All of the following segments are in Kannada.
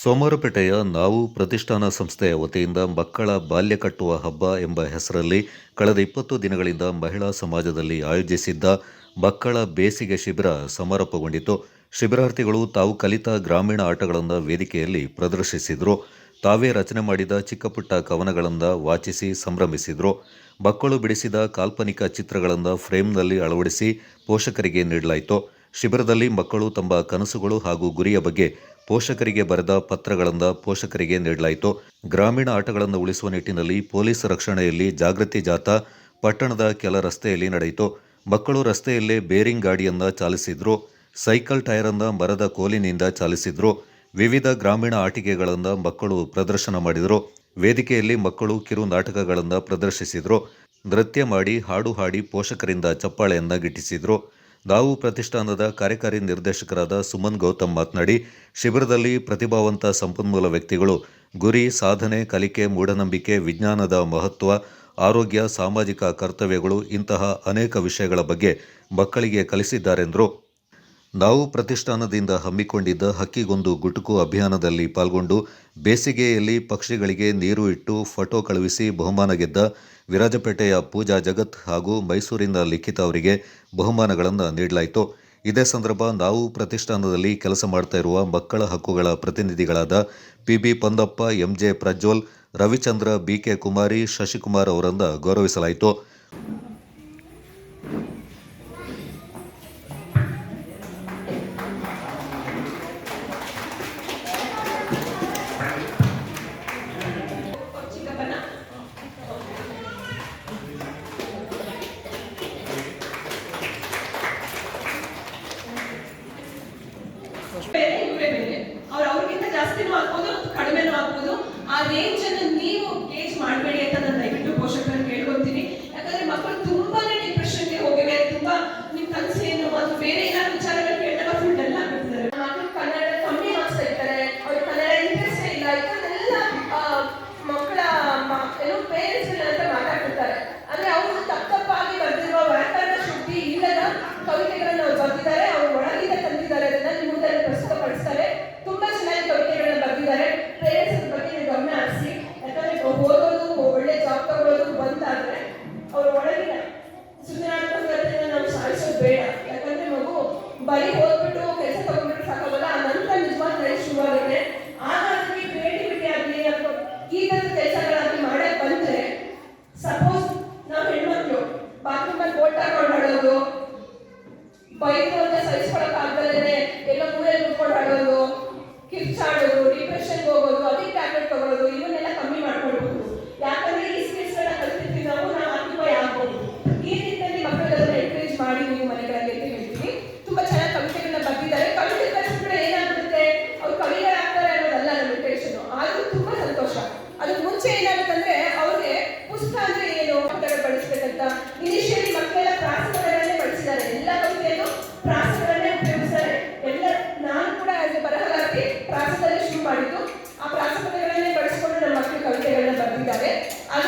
ಸೋಮವಾರಪೇಟೆಯ ನಾವು ಪ್ರತಿಷ್ಠಾನ ಸಂಸ್ಥೆಯ ವತಿಯಿಂದ ಮಕ್ಕಳ ಬಾಲ್ಯ ಕಟ್ಟುವ ಹಬ್ಬ ಎಂಬ ಹೆಸರಲ್ಲಿ ಕಳೆದ ಇಪ್ಪತ್ತು ದಿನಗಳಿಂದ ಮಹಿಳಾ ಸಮಾಜದಲ್ಲಿ ಆಯೋಜಿಸಿದ್ದ ಮಕ್ಕಳ ಬೇಸಿಗೆ ಶಿಬಿರ ಸಮಾರೋಪಗೊಂಡಿತು. ಶಿಬಿರಾರ್ಥಿಗಳು ತಾವು ಕಲಿತ ಗ್ರಾಮೀಣ ಆಟಗಳನ್ನು ವೇದಿಕೆಯಲ್ಲಿ ಪ್ರದರ್ಶಿಸಿದರು. ತಾವೇ ರಚನೆ ಮಾಡಿದ ಚಿಕ್ಕಪುಟ್ಟ ಕವನಗಳನ್ನು ವಾಚಿಸಿ ಸಂಭ್ರಮಿಸಿದರು. ಮಕ್ಕಳು ಬಿಡಿಸಿದ ಕಾಲ್ಪನಿಕ ಚಿತ್ರಗಳನ್ನು ಫ್ರೇಮ್ನಲ್ಲಿ ಅಳವಡಿಸಿ ಪೋಷಕರಿಗೆ ನೀಡಲಾಯಿತು. ಶಿಬಿರದಲ್ಲಿ ಮಕ್ಕಳು ತಮ್ಮ ಕನಸುಗಳು ಹಾಗೂ ಗುರಿಯ ಬಗ್ಗೆ ಪೋಷಕರಿಗೆ ಬರೆದ ಪತ್ರಗಳಿಂದ ಪೋಷಕರಿಗೆ ನೀಡಲಾಯಿತು. ಗ್ರಾಮೀಣ ಆಟಗಳನ್ನು ಉಳಿಸುವ ನಿಟ್ಟಿನಲ್ಲಿ ಪೊಲೀಸ್ ರಕ್ಷಣೆಯಲ್ಲಿ ಜಾಗೃತಿ ಜಾಥಾ ಪಟ್ಟಣದ ಕೆಲ ರಸ್ತೆಯಲ್ಲಿ ನಡೆಯಿತು. ಮಕ್ಕಳು ರಸ್ತೆಯಲ್ಲೇ ಬೇರಿಂಗ್ ಗಾಡಿಯನ್ನು ಚಾಲಿಸಿದ್ರು. ಸೈಕಲ್ ಟೈರನ್ನು ಮರದ ಕೋಲಿನಿಂದ ಚಾಲಿಸಿದ್ರು. ವಿವಿಧ ಗ್ರಾಮೀಣ ಆಟಿಕೆಗಳನ್ನು ಮಕ್ಕಳು ಪ್ರದರ್ಶನ ಮಾಡಿದರು. ವೇದಿಕೆಯಲ್ಲಿ ಮಕ್ಕಳು ಕಿರು ನಾಟಕಗಳನ್ನು ಪ್ರದರ್ಶಿಸಿದರು. ನೃತ್ಯ ಮಾಡಿ ಹಾಡು ಹಾಡಿ ಪೋಷಕರಿಂದ ಚಪ್ಪಾಳೆಯನ್ನು ಗಿಟ್ಟಿಸಿದರು. ನಾವು ಪ್ರತಿಷ್ಠಾನದ ಕಾರ್ಯಕಾರಿ ನಿರ್ದೇಶಕರಾದ ಸುಮನ್ ಗೌತಮ್ ಮಾತನಾಡಿ, ಶಿಬಿರದಲ್ಲಿ ಪ್ರತಿಭಾವಂತ ಸಂಪನ್ಮೂಲ ವ್ಯಕ್ತಿಗಳು, ಗುರಿ, ಸಾಧನೆ, ಕಲಿಕೆ, ಮೂಢನಂಬಿಕೆ, ವಿಜ್ಞಾನದ ಮಹತ್ವ, ಆರೋಗ್ಯ, ಸಾಮಾಜಿಕ ಕರ್ತವ್ಯಗಳು ಇಂತಹ ಅನೇಕ ವಿಷಯಗಳ ಬಗ್ಗೆ ಮಕ್ಕಳಿಗೆ ಕಲಿಸಿದ್ದಾರೆಂದರು. ನಾವು ಪ್ರತಿಷ್ಠಾನದಿಂದ ಹಮ್ಮಿಕೊಂಡಿದ್ದ ಹಕ್ಕಿಗೊಂದು ಗುಟುಕು ಅಭಿಯಾನದಲ್ಲಿ ಪಾಲ್ಗೊಂಡು ಬೇಸಿಗೆಯಲ್ಲಿ ಪಕ್ಷಿಗಳಿಗೆ ನೀರು ಇಟ್ಟು ಫೋಟೋ ಕಳುಹಿಸಿ ಬಹುಮಾನ ಗೆದ್ದ ವಿರಾಜಪೇಟೆಯ ಪೂಜಾ ಜಗತ್ ಹಾಗೂ ಮೈಸೂರಿನ ಲಿಖಿತ ಅವರಿಗೆ ಬಹುಮಾನಗಳನ್ನು ನೀಡಲಾಯಿತು. ಇದೇ ಸಂದರ್ಭ ನಾವು ಪ್ರತಿಷ್ಠಾನದಲ್ಲಿ ಕೆಲಸ ಮಾಡ್ತಾ ಇರುವ ಮಕ್ಕಳ ಹಕ್ಕುಗಳ ಪ್ರತಿನಿಧಿಗಳಾದ P B Pandappa, MJ Prajwal, Ravichandra BK Kumari, Shashikumar ಅವರನ್ನು ಗೌರವಿಸಲಾಯಿತು. ಬೇರೆ ಅವ್ರು ಅವ್ರಿಗಿಂತ ಜಾಸ್ತಿನೂ ಆಗ್ಬೋದು, ಕಡಿಮೆನೂ ಆಗ್ಬೋದು. ಆ ರೇಂಜ್ ಅನ್ನು ನೀವು ಗೇಜ್ ಮಾಡಬೇಡಿ ಅಂತ ನನ್ನ ಬರೀ ಓದ್ಬಿಟ್ಟು ಕೆಲಸ ತಗೊಂಡ್ಬಿಟ್ಟು ಸಾಕಾಗಲ್ಲ. ನಂತರ ನಿಜವಾದ ಶುರುವಾಗುತ್ತೆ. ಆಗ ಅದಕ್ಕೆ ಕ್ರಿಯೇಟಿವಿಟಿ ಆಗಲಿ ಅಥವಾ ಈ ಥರದ ಕೆಲಸಗಳಾಗಲಿ ಮಾಡಕ್ ಬಂದ್ರೆ ಸಪೋಸ್ ನಾವು ಹೆಣ್ಮಕ್ಳು ಬಾತ್ರೂಮ್ ಅಲ್ಲಿ ಬೋಟ್ ಹಾಕೊಂಡು ಆಡೋದು ಬೈದು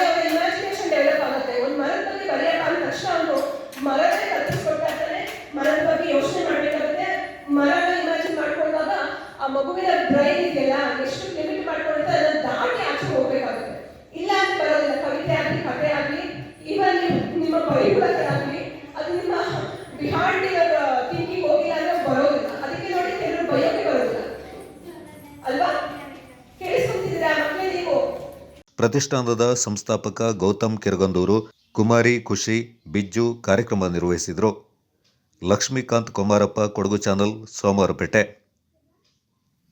ಅದೇ ಅವರ ಇಮ್ಯಾಜಿನೇಷನ್ ಡೆವಲಪ್ ಆಗುತ್ತೆ. ಒಂದು ಮರದ ಬಗ್ಗೆ ಬರೆಯಲ್ಲ ಅಂದ ತಕ್ಷಣ ಅವನು ಮರವೇ ಮರದ ಬಗ್ಗೆ ಯೋಚನೆ ಮಾಡಬೇಕಾಗುತ್ತೆ. ಮರನ ಇಮ್ಯಾಜಿನ್ ಮಾಡ್ಕೊಂಡಾಗ ಆ ಮಗುವಿನ ಬ್ರೈನ್ ಇದೆಯಲ್ಲ, ಎಷ್ಟು ಲಿಮಿಟ್ ಮಾಡ್ಕೊಳ್ತಾ ಅದನ್ನ ದಾಟಿ ಆಚೆ ಹೋಗ್ಬೇಕಾಗುತ್ತೆ. ಇಲ್ಲ ಅಂತ ಬರೋದಿಲ್ಲ ಕವಿತೆ ಆಗಲಿ, ಕಥೆ ಆಗಲಿ ಇವನ್ ನಿಮ್ಮ ಬೈಬಳಗಳಾಗಲಿ ಪ್ರತಿಷ್ಠಾನದ ಸಂಸ್ಥಾಪಕ ಗೌತಮ್ ಕಿರಗಂದೂರು ಕುಮಾರಿ ಖುಷಿ ಬಿಜ್ಜು ಕಾರ್ಯಕ್ರಮ ನಿರ್ವಹಿಸಿದರು. ಲಕ್ಷ್ಮೀಕಾಂತ್ ಕುಮಾರಪ್ಪ ಕೊಡಗು ಚಾನಲ್ ಸೋಮವಾರಪೇಟೆ.